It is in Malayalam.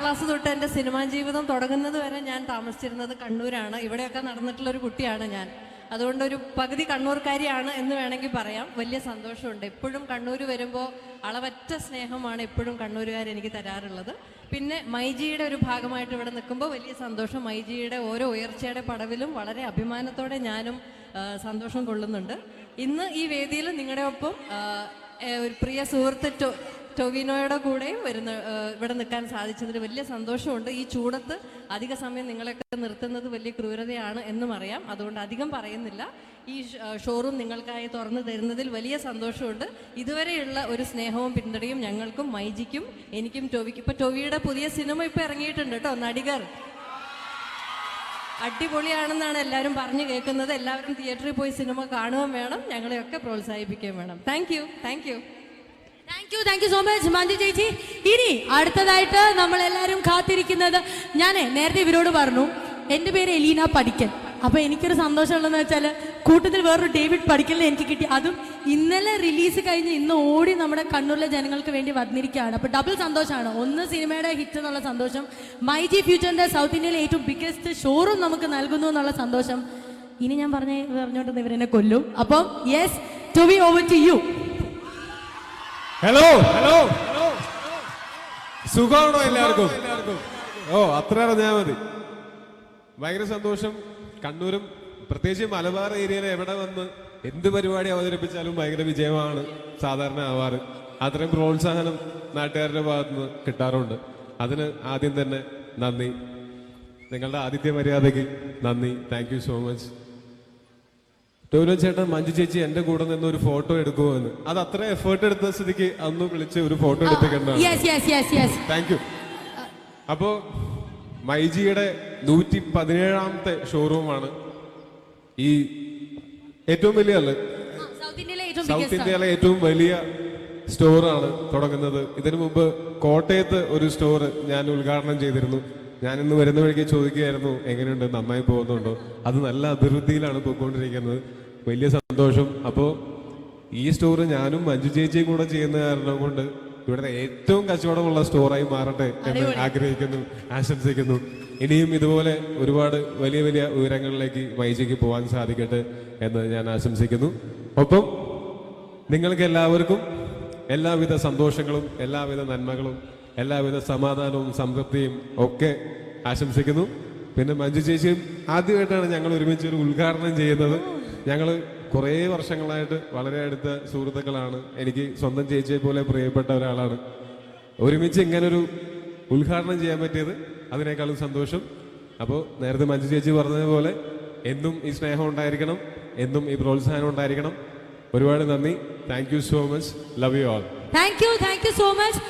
ക്ലാസ് തൊട്ട് എന്റെ സിനിമാ ജീവിതം തുടങ്ങുന്നത് വരെ ഞാൻ താമസിച്ചിരുന്നത് കണ്ണൂരാണ്. ഇവിടെയൊക്കെ നടന്നിട്ടുള്ള ഒരു കുട്ടിയാണ് ഞാൻ. അതുകൊണ്ട് ഒരു പകുതി കണ്ണൂർക്കാരിയാണ് എന്ന് വേണമെങ്കിൽ പറയാം. വലിയ സന്തോഷമുണ്ട്. എപ്പോഴും കണ്ണൂർ വരുമ്പോൾ അളവറ്റ സ്നേഹമാണ് എപ്പോഴും കണ്ണൂരുകാർ എനിക്ക് തരാറുള്ളത്. പിന്നെ മൈജിയുടെ ഒരു ഭാഗമായിട്ട് ഇവിടെ നിൽക്കുമ്പോൾ വലിയ സന്തോഷം. മൈജിയുടെ ഓരോ ഉയർച്ചയുടെ പടവിലും വളരെ അഭിമാനത്തോടെ ഞാനും സന്തോഷം കൊള്ളുന്നുണ്ട്. ഇന്ന് ഈ വേദിയിൽ നിങ്ങളുടെ ഒപ്പം ഒരു പ്രിയ സുഹൃത്ത് ടൊവിനോയുടെ കൂടെയും വരുന്ന ഇവിടെ നിൽക്കാൻ സാധിച്ചതിൽ വലിയ സന്തോഷമുണ്ട്. ഈ ചൂടത്ത് അധിക സമയം നിങ്ങളെയൊക്കെ നിർത്തുന്നത് വലിയ ക്രൂരതയാണ് എന്നും അറിയാം. അതുകൊണ്ട് അധികം പറയുന്നില്ല. ഈ ഷോറൂം നിങ്ങൾക്കായി തുറന്നു തരുന്നതിൽ വലിയ സന്തോഷമുണ്ട്. ഇതുവരെയുള്ള ഒരു സ്നേഹവും പിന്തുണയും ഞങ്ങൾക്കും മൈജിക്കും എനിക്കും ടൊവിക്കും. ഇപ്പം ടൊവിയുടെ പുതിയ സിനിമ ഇപ്പൊ ഇറങ്ങിയിട്ടുണ്ട് കേട്ടോ നടികർ. അടിപൊളിയാണെന്നാണ് എല്ലാവരും പറഞ്ഞു കേൾക്കുന്നത്. എല്ലാവരും തിയേറ്ററിൽ പോയി സിനിമ കാണുകയും വേണം. ഞങ്ങളെയൊക്കെ പ്രോത്സാഹിപ്പിക്കുകയും വേണം. Thank you thank you thank you thank you so much Manthi ചേച്ചി. ഇനി അടുത്തതായിട്ട് നമ്മൾ എല്ലാവരും കാത്തിരിക്കുന്നത് ഞാൻ നേരത്തെ ഇവരോട് പറഞ്ഞു എന്റെ പേര് എലീന പഠിക്കൽ അപ്പൊ എനിക്കൊരു സന്തോഷമുള്ളതെന്ന് വെച്ചാൽ കൂട്ടത്തിൽ വേറൊരു ഡേവിഡ് പഠിക്കലിനെ എനിക്ക് കിട്ടി. അതും ഇന്നലെ റിലീസ് കഴിഞ്ഞ് ഇന്ന് ഓടി നമ്മുടെ കണ്ണൂരിലെ ജനങ്ങൾക്ക് വേണ്ടി വന്നിരിക്കുകയാണ്. അപ്പൊ ഡബിൾ സന്തോഷമാണ് ഒന്ന് സിനിമയുടെ ഹിറ്റ് എന്നുള്ള സന്തോഷം മൈ ജി ഫ്യൂച്ചറിന്റെ സൗത്ത് ഇന്ത്യയിലെ ഏറ്റവും ബിഗ്ഗസ്റ്റ് ഷോറും നമുക്ക് നൽകുന്നു എന്നുള്ള സന്തോഷം. ഇനി ഞാൻ പറഞ്ഞ പറഞ്ഞോണ്ടെന്ന് ഇവരെന്നെ കൊല്ലും. അപ്പം yes to be over to you hello hello സുഖമാണോ എല്ലാവർക്കും? ഓ അത്ര അറിഞ്ഞാൽ മതി. ഭയങ്കര സന്തോഷം. കണ്ണൂരും പ്രത്യേകിച്ച് മലബാർ ഏരിയയിൽ എവിടെ വന്ന് എന്ത് പരിപാടി അവതരിപ്പിച്ചാലും ഭയങ്കര വിജയമാണ് സാധാരണ ആവാറ്. അത്രയും പ്രോത്സാഹനം നാട്ടുകാരുടെ ഭാഗത്തുനിന്ന് കിട്ടാറുണ്ട്. അതിന് ആദ്യം തന്നെ നന്ദി. നിങ്ങളുടെ ആതിഥ്യ മര്യാദയ്ക്ക് നന്ദി താങ്ക് സോ മച്ച് ടോലോ ചേട്ടൻ മഞ്ജു ചേച്ചി എന്റെ കൂടെ നിന്ന് ഒരു ഫോട്ടോ എടുക്കുമോ എന്ന്. അത് അത്ര എഫേർട്ട് എടുത്ത സ്ഥിതിക്ക് അന്ന് വിളിച്ച് ഒരു ഫോട്ടോ യെസ് താങ്ക് യു അപ്പോ മൈജിയുടെ നൂറ്റി പതിനേഴാമത്തെ ഷോറൂമാണ് ഈ ഏറ്റവും വലിയ അല്ല? സൗത്ത് ഇന്ത്യയിലെ ഏറ്റവും വലിയ സ്റ്റോറാണ് തുടങ്ങുന്നത്. ഇതിനു മുമ്പ് കോട്ടയത്ത് ഒരു സ്റ്റോർ ഞാൻ ഉദ്ഘാടനം ചെയ്തിരുന്നു. ഞാൻ ഇന്ന് വരുന്ന വഴിക്ക് ചോദിക്കുകയായിരുന്നു എങ്ങനെയുണ്ട്? നന്നായി പോകുന്നുണ്ടോ? അത് നല്ല അഭിവൃദ്ധിയിലാണ് പോയിക്കൊണ്ടിരിക്കുന്നത്. വലിയ സന്തോഷം. അപ്പോൾ ഈ സ്റ്റോർ ഞാനും മഞ്ജു ചേച്ചിയും കൂടെ ചെയ്യുന്ന കാരണം കൊണ്ട് ഇവിടെ ഏറ്റവും കച്ചവടമുള്ള സ്റ്റോറായി മാറട്ടെ എന്ന് ആഗ്രഹിക്കുന്നു ആശംസിക്കുന്നു. ഇനിയും ഇതുപോലെ ഒരുപാട് വലിയ വലിയ ഉയരങ്ങളിലേക്ക് മൈജിക്ക് പോകാൻ സാധിക്കട്ടെ എന്ന് ഞാൻ ആശംസിക്കുന്നു. ഒപ്പം നിങ്ങൾക്ക് എല്ലാവർക്കും എല്ലാവിധ സന്തോഷങ്ങളും എല്ലാവിധ നന്മകളും എല്ലാവിധ സമാധാനവും സംതൃപ്തിയും ഒക്കെ ആശംസിക്കുന്നു. പിന്നെ മഞ്ജു ചേച്ചിയും ആദ്യമായിട്ടാണ് ഞങ്ങൾ ഒരുമിച്ച് ഒരു ഉദ്ഘാടനം ചെയ്യുന്നത്. ഞങ്ങൾ കുറേ വർഷങ്ങളായിട്ട് വളരെ അടുത്ത സുഹൃത്തുക്കളാണ്. എനിക്ക് സ്വന്തം ചേച്ചിയെ പോലെ പ്രിയപ്പെട്ട ഒരാളാണ്. ഒരുമിച്ച് ഇങ്ങനൊരു ഉദ്ഘാടനം ചെയ്യാൻ പറ്റിയത് അതിനേക്കാളും സന്തോഷം. അപ്പോൾ നേരത്തെ മഞ്ജു ചേച്ചി പറഞ്ഞതുപോലെ എന്നും ഈ സ്നേഹം ഉണ്ടായിരിക്കണം എന്നും ഈ പ്രോത്സാഹനം ഉണ്ടായിരിക്കണം. ഒരുപാട് നന്ദി. Thank you so much love you all thank you thank you so much